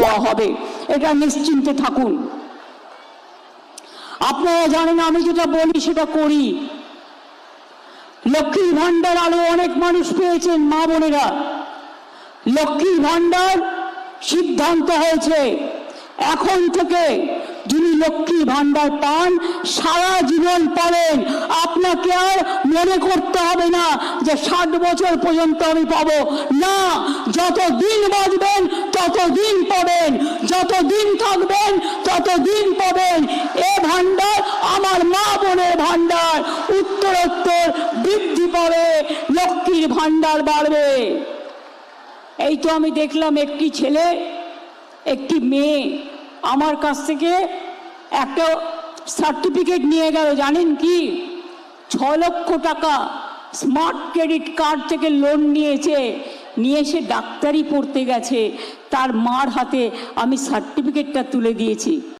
দেওয়া হবে। এটা নিশ্চিন্তে থাকুন। আপনারা জানেন আমি যেটা বলি, সেটা করি। লক্ষ্মীর ভাণ্ডার আরও অনেক মানুষ পেয়েছেন, মা বোনেরা। লক্ষ্মীর ভাণ্ডার সিদ্ধান্ত হয়েছে। এখন থেকে যিনি লক্ষ্মী ভাণ্ডার পান, সারা জীবন পাবেন। আপনাকে আর মনে করতে হবে না যে ষাট বছর পর্যন্ত আমি পাবো। না যত দিন বাঁচবেন তত দিন পাবেন। যত দিন থাকবেন তত দিন পাবেন। এ ভান্ডার আমার মা বোনের ভান্ডার উত্তরোত্তর বৃদ্ধি পাবে, লক্ষ্মীর ভাণ্ডার বাড়বে। এই তো আমি দেখলাম একটি ছেলে, একটি মেয়ে আমার কাছ থেকে একটা সার্টিফিকেট নিয়ে গেল, জানেন কি? ছ লক্ষ টাকা স্মার্ট ক্রেডিট কার্ড থেকে লোন নিয়েছে। নিয়ে এসে ডাক্তারি পড়তে গেছে। তার মার হাতে আমি সার্টিফিকেটটা তুলে দিয়েছি।